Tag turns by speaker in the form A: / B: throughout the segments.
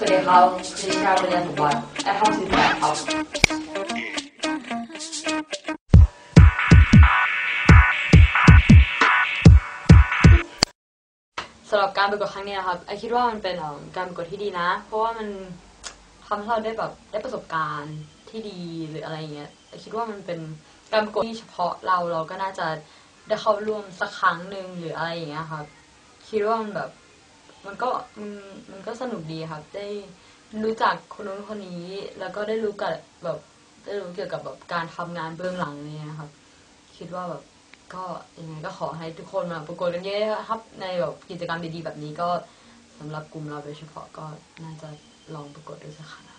A: สวัสดีครับดิฉันวิญญาณสมบัติแอดทอมสิบแปดครับสำหรับการประกวดครั้งนี้นะครับไอคิดว่ามันเป็นการประกวดที่ดีนะ เพราะว่ามันทำให้เราได้แบบได้ประสบการณ์ที่ดีหรืออะไรเงี้ยไอคิดว่ามันเป็นการประกวดที่เฉพาะเราเราก็น่าจะได้เข้าร่วมสักครั้งหนึ่งหรืออะไรอย่างเงี้ยครับ คิดว่ามันแบบ มันก็มันมันก็สนุกดีครับ ได้รู้จักคนนู้นคนนี้ แล้วก็ได้รู้กับแบบได้รู้เกี่ยวกับแบบการทำงานเบื้องหลังเนี่ยครับ คิดว่าแบบก็ยังไงก็ขอให้ทุกคนมาประกวดกันเยอะครับ ในแบบกิจกรรมดีๆแบบนี้ก็สำหรับกลุ่มเราโดยเฉพาะก็น่าจะลองประกวดดูสักครั้ง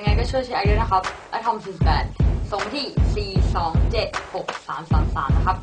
A: ยังไงก็ช่วยแชร์ด้วยนะครับอะทอม48ส่งมาที่ 4276333 นะครับ